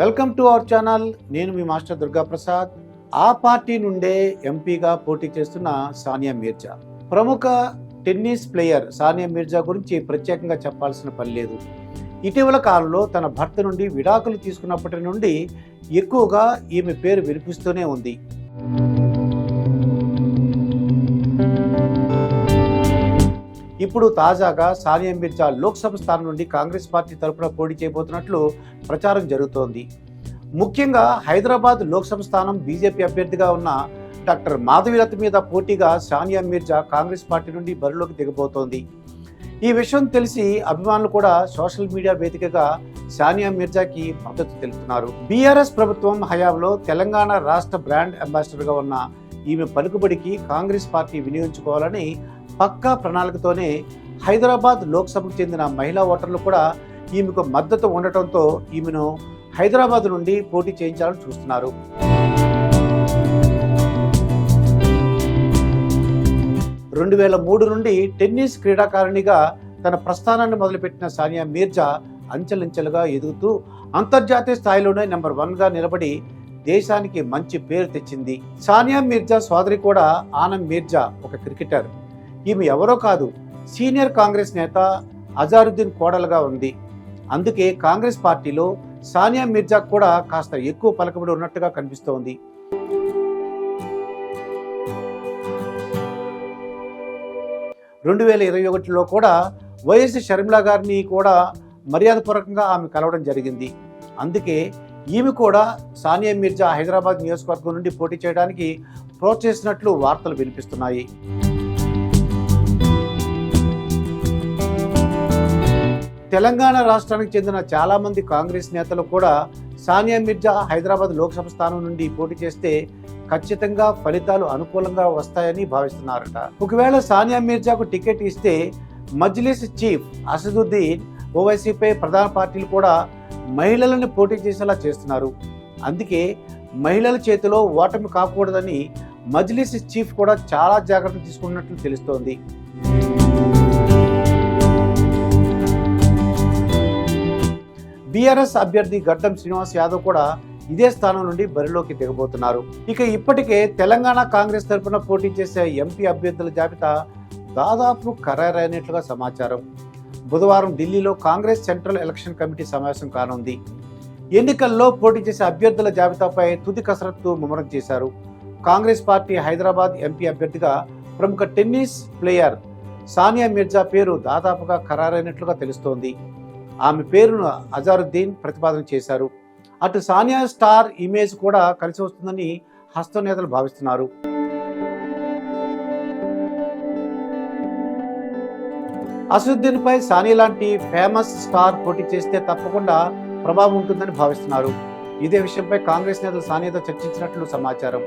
Welcome to our channel. నేను మీ master Durga Prasad ఆ party నుండే ఎంపీగా పోటీ చేస్తున్న సానియా మీర్జా. ప్రముఖ టెన్నిస్ ప్లేయర్ సానియా మీర్జా గురించి ప్రత్యేకంగా చెప్పాల్సిన పని లేదు. ఇటీవల కాలంలో తన భర్త నుండి విడాకులు తీసుకున్నప్పటి నుండి ఎక్కువగా ఈమె పేరు వినిపిస్తూనే ఉంది. ఇప్పుడు తాజాగా సానియా మిర్జా లోక్సభ స్థానం నుండి కాంగ్రెస్ పార్టీ తరపున పోటీ చేయబోతున్నట్లు ప్రచారం జరుగుతోంది. ముఖ్యంగా హైదరాబాద్ లోక్సభ స్థానం బీజేపీ అభ్యర్థిగా ఉన్న డాక్టర్ మాధవిలత మీద పోటీగా సానియా మిర్జా కాంగ్రెస్ పార్టీ నుండి బరిలోకి దిగబోతోంది. ఈ విషయం తెలిసి అభిమానులు కూడా సోషల్ మీడియా వేదికగా సానియా మిర్జాకి మద్దతు తెలుపుతున్నారు. బీఆర్ఎస్ ప్రభుత్వం హయాంలో తెలంగాణ రాష్ట్ర బ్రాండ్ అంబాసిడర్గా ఉన్న ఈమె పలుకుబడికి కాంగ్రెస్ పార్టీ వినియోగించుకోవాలని పక్కా ప్రణాళికతోనే హైదరాబాద్ లోక్సభకు చెందిన మహిళా ఓటర్లు కూడా ఈమెకు మద్దతు ఉండటంతో ఈమెను హైదరాబాద్ నుండి పోటీ చేయించాలని చూస్తున్నారు. రెండు వేల మూడు నుండి టెన్నిస్ క్రీడాకారిణిగా తన ప్రస్థానాన్ని మొదలుపెట్టిన సానియా మీర్జా అంచెలంచెలుగా ఎదుగుతూ అంతర్జాతీయ స్థాయిలోనే నెంబర్ వన్గా నిలబడి దేశానికి మంచి పేరు తెచ్చింది. సానియా మీర్జా సోదరి కూడా ఆనంద్ మీర్జా ఒక క్రికెటర్. ఈమె ఎవరో కాదు. సీనియర్ కాంగ్రెస్ నేత అజారుద్దీన్ కోడలుగా ఉంది. అందుకే కాంగ్రెస్ పార్టీలో సానియా మిర్జా కూడా కాస్త ఎక్కువ పలకబడి ఉన్నట్టుగా కనిపిస్తోంది. రెండు వేల ఇరవై ఒకటిలో కూడా వైఎస్ షర్మిల గారిని కూడా మర్యాదపూర్వకంగా ఆమె కలవడం జరిగింది. అందుకే ఈమె కూడా సానియా మిర్జా హైదరాబాద్ నియోజకవర్గం నుండి పోటీ చేయడానికి ప్రోత్సహిస్తున్నట్లు వార్తలు వినిపిస్తున్నాయి. తెలంగాణ రాష్ట్రానికి చెందిన చాలామంది కాంగ్రెస్ నేతలు కూడా సానియా మిర్జా హైదరాబాద్ లోక్సభ స్థానం నుండి పోటీ చేస్తే ఖచ్చితంగా ఫలితాలు అనుకూలంగా వస్తాయని భావిస్తున్నారట. ఒకవేళ సానియా మిర్జాకు టికెట్ ఇస్తే మజ్లిస్ చీఫ్ అసదుద్దీన్ ఓవైసీపై ప్రధాన పార్టీలు కూడా మహిళలను పోటీ చేసేలా చేస్తున్నారు. అందుకే మహిళల చేతిలో ఓటమి కాకూడదని మజ్లిస్ చీఫ్ కూడా చాలా జాగ్రత్తలు తీసుకున్నట్లు తెలుస్తోంది. బీఆర్ఎస్ అభ్యర్థి గడ్డం శ్రీనివాస్ యాదవ్ కూడా ఇదే స్థానం నుండి బరిలోకి దిగబోతున్నారు. ఇక ఇప్పటికే తెలంగాణ కాంగ్రెస్ తరఫున పోటీ చేసే ఎంపీ అభ్యర్థుల జాబితా దాదాపు ఖరారైనట్లుగా సమాచారం. బుధవారం ఢిల్లీలో కాంగ్రెస్ సెంట్రల్ ఎలక్షన్ కమిటీ సమావేశం కానుంది. ఎన్నికల్లో పోటీ చేసే అభ్యర్థుల జాబితాపై తుది కసరత్తు ముమ్మరం చేశారు. కాంగ్రెస్ పార్టీ హైదరాబాద్ ఎంపీ అభ్యర్థిగా ప్రముఖ టెన్నిస్ ప్లేయర్ సానియా మిర్జా పేరు దాదాపుగా ఖరారైనట్లుగా తెలుస్తోంది. ఆమె పేరును అజారుద్దీన్ ప్రతిపాదన చేశారు. అటు సానియా స్టార్ ఇమేజ్ కూడా కలిసి వస్తుందని హస్త నేతలు భావిస్తున్నారు. అసదుద్దీన్ పై సానియా లాంటి ఫేమస్ స్టార్ పోటీ చేస్తే తప్పకుండా ప్రభావం ఉంటుందని భావిస్తున్నారు. ఇదే విషయంపై కాంగ్రెస్ నేతలు సానియాతో చర్చించినట్లు సమాచారం.